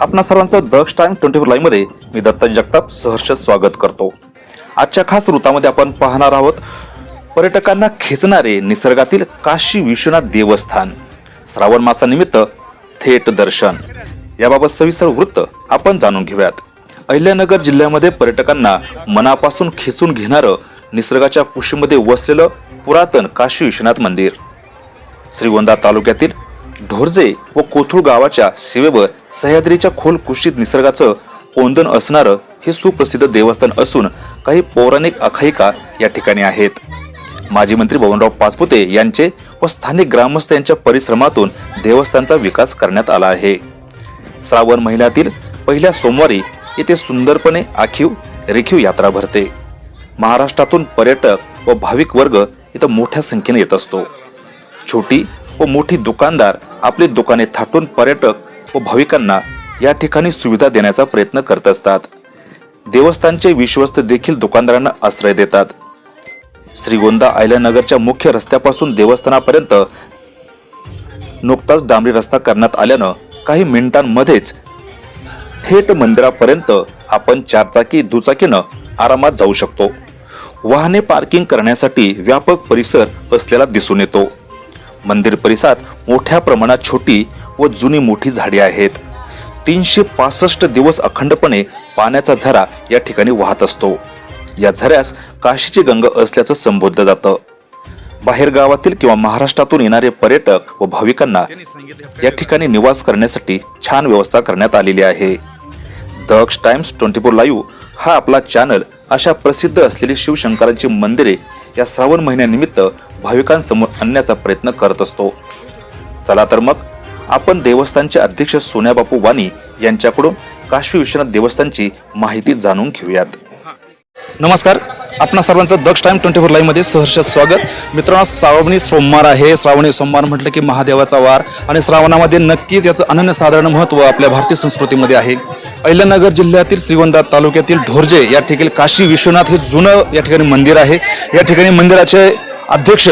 आपणा सर्वांचं Daksh time twenty four लाईव्हमध्ये मी दत्ताजी जगताप सहर्ष स्वागत करतो. आजच्या खास वृत्तामध्ये आपण पाहणार आहोत पर्यटकांना खेचणारे निसर्गातील काशी विश्वनाथ देवस्थान श्रावण मासानिमित्त थेट दर्शन. याबाबत सविस्तर वृत्त आपण जाणून घेऊयात. अहिल्यानगर जिल्ह्यामध्ये पर्यटकांना मनापासून खेचून घेणारं निसर्गाच्या कुशीमध्ये वसलेलं पुरातन काशी विश्वनाथ मंदिर. श्रीगोंदा तालुक्यातील ढोरजे व कोथरूड गावाच्या सीमेवर सह्याद्रीच्या खोल कुशीत निसर्गाचं ओंदन असणारं हे सुप्रसिद्ध देवस्थान असून काही पौराणिक आखायिका या ठिकाणी आहेत. माजी मंत्री बबनराव पाचपुते यांचे व स्थानिक ग्रामस्थ यांच्या परिश्रमातून देवस्थानचा विकास करण्यात आला आहे. श्रावण महिन्यातील पहिल्या सोमवारी येथे सुंदरपणे आखीव रेखीव यात्रा भरते. महाराष्ट्रातून पर्यटक व भाविक वर्ग इथं मोठ्या संख्येने येत असतो. छोटी व मोठी दुकानदार आपली दुकाने थाटून पर्यटक व भाविकांना या ठिकाणी सुविधा देण्याचा प्रयत्न करत असतात. देवस्थानचे विश्वस्त देखील दुकानदारांना आश्रय देतात. श्रीगोंदा आयल्यानगरच्या मुख्य रस्त्यापासून देवस्थानापर्यंत नुकताच डांबरी रस्ता करण्यात आल्यानं काही मिनिटांमध्येच थेट मंदिरापर्यंत आपण चारचाकी दुचाकीनं आरामात जाऊ शकतो. वाहने पार्किंग करण्यासाठी व्यापक परिसर असलेला दिसून येतो. मंदिर परिसरात मोठ्या प्रमाणात छोटी व जुनी मोठी झाडे आहेत. तीनशे पासष्ट दिवस अखंडपणे पाण्याचा झरा या ठिकाणी वाहत असतो. या झऱ्यास काशीची गंगा असल्याचं संबोधलं जातं. बाहेर गावातील किंवा महाराष्ट्रातून येणारे पर्यटक व भाविकांना या ठिकाणी निवास करण्यासाठी छान व्यवस्था करण्यात आलेली आहे. Daksh Times twenty four live हा आपला चॅनल अशा प्रसिद्ध असलेली शिवशंकरांची मंदिरे या श्रावण महिन्यानिमित्त भाविकांसमोर आणण्याचा प्रयत्न करत असतो. चला तर मग आपण देवस्थानचे अध्यक्ष सोन्याबापू वाणी यांच्याकडून काशी विश्वनाथ देवस्थानची माहिती जाणून घेऊयात. नमस्कार. आपणा सर्वांचं दक्ष टाइम ट्वेंटी फोरमध्ये सहर्ष स्वागत. मित्रांनो श्रावणी सोमवार आहे. श्रावणी सोमवार म्हटलं की महादेवाचा वार आणि श्रावणामध्ये नक्कीच याचं अनन्यसाधारण महत्त्व आपल्या भारतीय संस्कृतीमध्ये आहे. अहिल्यानगर जिल्ह्यातील श्रीगोंदा तालुक्यातील ढोरजे या ठिकाणी काशी विश्वनाथ हे जुनं या ठिकाणी मंदिर आहे. या ठिकाणी मंदिराचे अध्यक्ष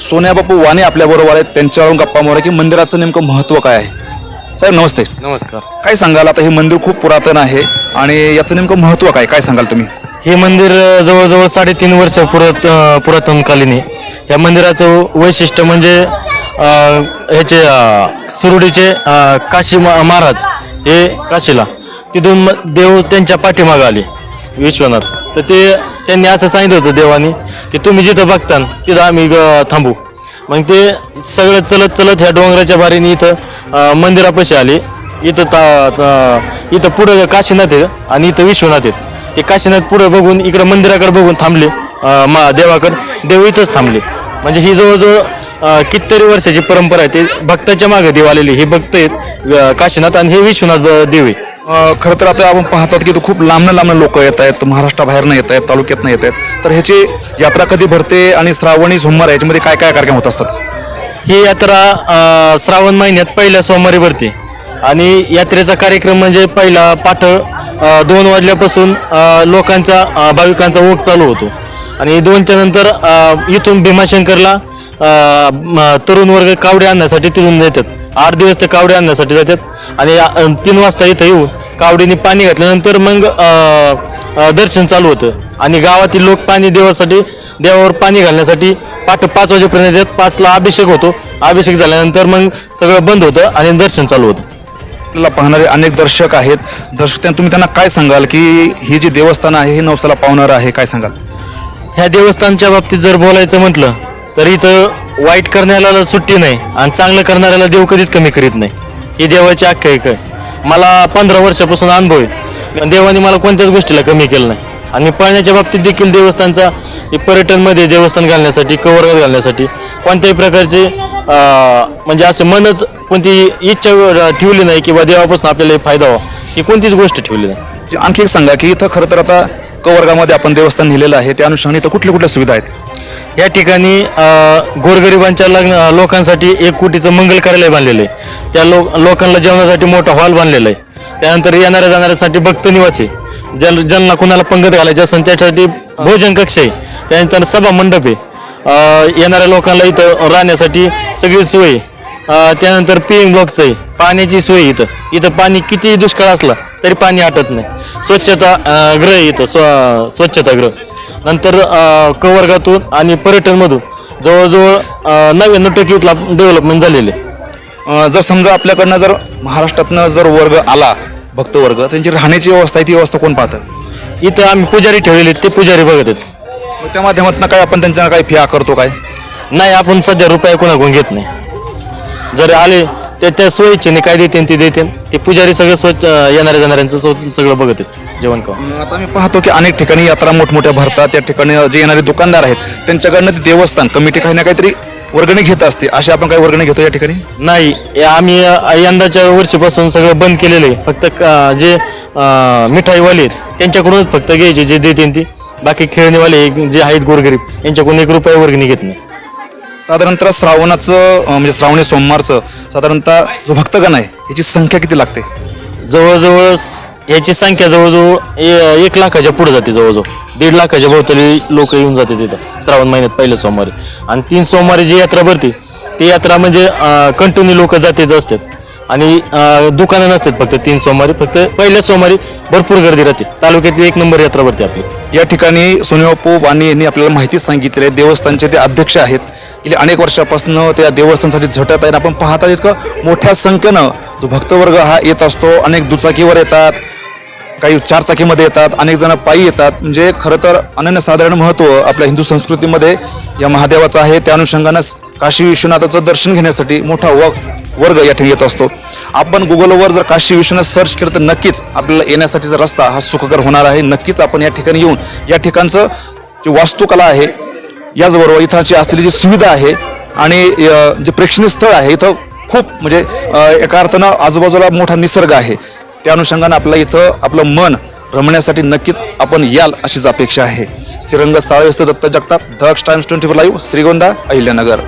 सोन्याबापू वाणे आपल्या बरोबर आहेत. त्यांच्यावरून गप्पा मारा की मंदिराचं नेमकं महत्त्व काय आहे? साहेब नमस्ते. नमस्कार. काय सांगाल? आता हे मंदिर खूप पुरातन आहे आणि याचं नेमकं महत्त्व काय? काय सांगाल तुम्ही? हे मंदिर जवळजवळ साडेतीन वर्ष पुरात पुरातनकालीन आहे. या मंदिराचं वैशिष्ट्य म्हणजे ह्याचे सुरुडीचे काशी मा- महाराज हे काशीला. तिथून म- देव त्यांच्या पाठीमागं आले विश्वनाथ. तर ते त्यांनी असं सांगितलं होतं देवानी की तुम्ही जिथं बघता तिथं आम्ही थांबू. मग ते सगळं चलत चलत ह्या डोंगराच्या बारीने इथं मंदिरापाशी आले. इथं ता ता- इथं पुढं काशीनाथ आहे आणि इथं विश्वनाथ आहेत. ते काशीनाथ पुढे बघून इकडे मंदिराकडे बघून थांबले अं, मा देवाकडे. देव इथंच थांबले. म्हणजे ही जवळजवळ अं, कितीतरी वर्षाची परंपरा आहे. ते भक्ताच्या मागे देव आलेले हे भक्त आहेत अं, काशीनाथ आणि हे विश्वनाथ अं, देव आहे अ, खरं तर आता आपण पाहतात की इथं खूप लांबनं लांबनं लोक येत आहेत महाराष्ट्राबाहेरनं येत आहेत तालुक्यातनं येत आहेत. तर ह्याची यात्रा कधी भरते आणि श्रावणी सोमवार याच्यामध्ये काय काय कार्यक्रम होत असतात? ही यात्रा अं, श्रावण महिन्यात पहिल्या सोमवारी भरते. आणि यात्रेचा कार्यक्रम म्हणजे पहिला पाठ अं, दोन वाजल्यापासून लोकांचा भाविकांचा ओघ चालू होतो. आणि दोनच्या नंतर इथून भीमाशंकरला तरुण वर्ग कावडे आणण्यासाठी तिथून जातात. आठ दिवस ते कावडे आणण्यासाठी जातात. आणि तीन वाजता इथं येऊन कावडीने पाणी घातल्यानंतर मग दर्शन चालू होतं. आणि गावातील लोक पाणी देवासाठी देवावर पाणी घालण्यासाठी पाठ पाच वाजेपर्यंत येतात. पाचला अभिषेक होतो. अभिषेक झाल्यानंतर मग सगळं बंद होतं आणि दर्शन चालू होतं. आपल्याला पाहणारे अनेक दर्शक आहेत. दर्शक तुम्ही त्यांना काय सांगाल की ही जी देवस्थान आहे हे नवसाला पावणारं आहे काय सांगाल? ह्या देवस्थानच्या बाबतीत जर बोलायचं म्हटलं तर इथं वाईट करणाऱ्याला सुट्टी नाही आणि चांगलं करणाऱ्याला देव कधीच कमी करीत नाही. ही देवाची आख्यायिका आहे मला पंधरा वर्षापासून अनुभव आहे. पण देवाने मला कोणत्याच गोष्टीला कमी केलं नाही. आणि पाहण्याच्या बाबतीत देखील देवस्थानचा पर्यटनमध्ये देवस्थान घालण्यासाठी कवर घालण्यासाठी कोणत्याही प्रकारचे म्हणजे असं मनच कोणती इच्छा ठेवली नाही किंवा देवापासून आपल्याला हे फायदा व्हावा ही कोणतीच गोष्ट ठेवली नाही. आणखी एक सांगा की इथं खरं तर आता कवर्गामध्ये आपण देवस्थान लिहिलेलं आहे त्या अनुषंगाने इथं कुठल्या कुठल्या सुविधा आहेत? या ठिकाणी अं, गोरगरिबांच्या लग्न लोकांसाठी एक कोटीचं मंगल कार्यालय बांधलेलं आहे. त्या लोक लोकांना जेवणासाठी मोठा हॉल बांधलेला आहे. त्यानंतर येणाऱ्या जाणाऱ्यासाठी भक्त निवास आहे. ज्या ज्यांना कुणाला पंगत घालायचे असेल त्याच्यासाठी भोजन कक्ष आहे. त्यानंतर सभा मंडप आहे. अं, येणाऱ्या लोकांना इथं राहण्यासाठी सगळी सोय आहे. अं, त्यानंतर पिईंग ब्लॉकचं आहे. पाण्याची सोय इथं. इथं पाणी किती दुष्काळ असला तरी पाणी आटत नाही. स्वच्छता अं, आहे इथं. स्व स्वच्छतागृह नंतर अं, कवर्गातून आणि पर्यटनमधून जवळजवळ अं, नव्याण्णव टक्के इथला डेव्हलपमेंट झालेले. अं, जर समजा आपल्याकडनं जर महाराष्ट्रातनं जर वर्ग आला भक्त वर्ग त्यांची राहण्याची व्यवस्था आहे ती व्यवस्था कोण पाहतं? इथं आम्ही पुजारी ठेवलेले आहेत, ते पुजारी बघत आहेत. मग त्या माध्यमातून काय आपण त्यांच्या काही फी आकारतो काय? नाही आपण सध्या रुपया कोणाकडून घेत नाही. जर आले ते त्या सोयीचे काय देते ते देते ते पुजारी सगळं स्वच्छ येणाऱ्या जाणाऱ्यांचं स्व- सगळं बघत आहेत जेवण खाऊन अं, आता मी पाहतो की अनेक ठिकाणी यात्रा मोठमोठ्या भरतात. त्या ठिकाणी जे येणारे दुकानदार आहेत त्यांच्याकडनं ते देवस्थान कमिटी काही ना काहीतरी वर्गणी घेत असते. अशी आपण काही वर्गणी घेतो या ठिकाणी? नाही हे आम्ही अ, यंदाच्या वर्षीपासून सगळं बंद केलेलं आहे. फक्त क- जे अ, मिठाईवाले आहेत त्यांच्याकडूनच फक्त घ्यायचे जे देतील ती. बाकी खेळणेवाले जे आहेत गोरगरीब यांच्याकडून एक रुपया वर्गणी घेत नाही. साधारणतः श्रावणाचं अं, म्हणजे श्रावणी सोमवारचं साधारणतः जो भक्तगण आहे याची संख्या किती लागते? जवळजवळ स- याची संख्या जवळजवळ ए- एक लाखाच्या पुढे जाते जवळजवळ. दीड लाखाच्या भोवताली लोक येऊन जाते तिथं श्रावण महिन्यात पहिल्या सोमवारी. आणि तीन सोमवारी जी यात्रा भरते ती यात्रा म्हणजे कंटिन्यू लोक जाते असतात. आणि दुकानं नसतात फक्त तीन सोमवारी फक्त पहिल्या सोमवारी भरपूर गर्दी राहते. तालुक्यातली एक नंबर यात्रा भरते आपली. या ठिकाणी सोनिबापू वाणी यांनी आपल्याला माहिती सांगितली आहे. देवस्थानचे ते अध्यक्ष आहेत. गेली अनेक वर्षापासून त्या देवस्थानसाठी झटत आहेत. आपण पाहता इतकं मोठ्या संख्येनं जो भक्तवर्ग हा येत असतो. अनेक दुचाकीवर येतात काही चारचाकीमध्ये येतात अनेक जण पायी येतात. म्हणजे खरं तर अनन्यसाधारण महत्त्व आपल्या हिंदू संस्कृतीमध्ये या महादेवाचं आहे. त्या अनुषंगानं काशी विश्वनाथाचं दर्शन घेण्यासाठी मोठा वक वर्ग या ठिकाणी येत असतो. आपण गुगलवर जर काशी विश्वनाथ सर्च केलं तर नक्कीच आपल्याला येण्यासाठीचा रस्ता हा सुखकर होणार आहे. नक्कीच आपण या ठिकाणी येऊन या ठिकाणचं जी वास्तुकला आहे याचबरोबर इथाची असलेली जी सुविधा आहे आणि जे प्रेक्षणीय स्थळ आहे इथं खूप म्हणजे एका अर्थानं आजूबाजूला मोठा निसर्ग आहे. त्या अनुषंगानं आपलं इथं आपलं मन रमण्यासाठी नक्कीच आपण याल अशीच अपेक्षा आहे. Shrirang साळवेस्त Datta Jagtap Daksh Times twenty four live Shrigonda Ahilyanagar.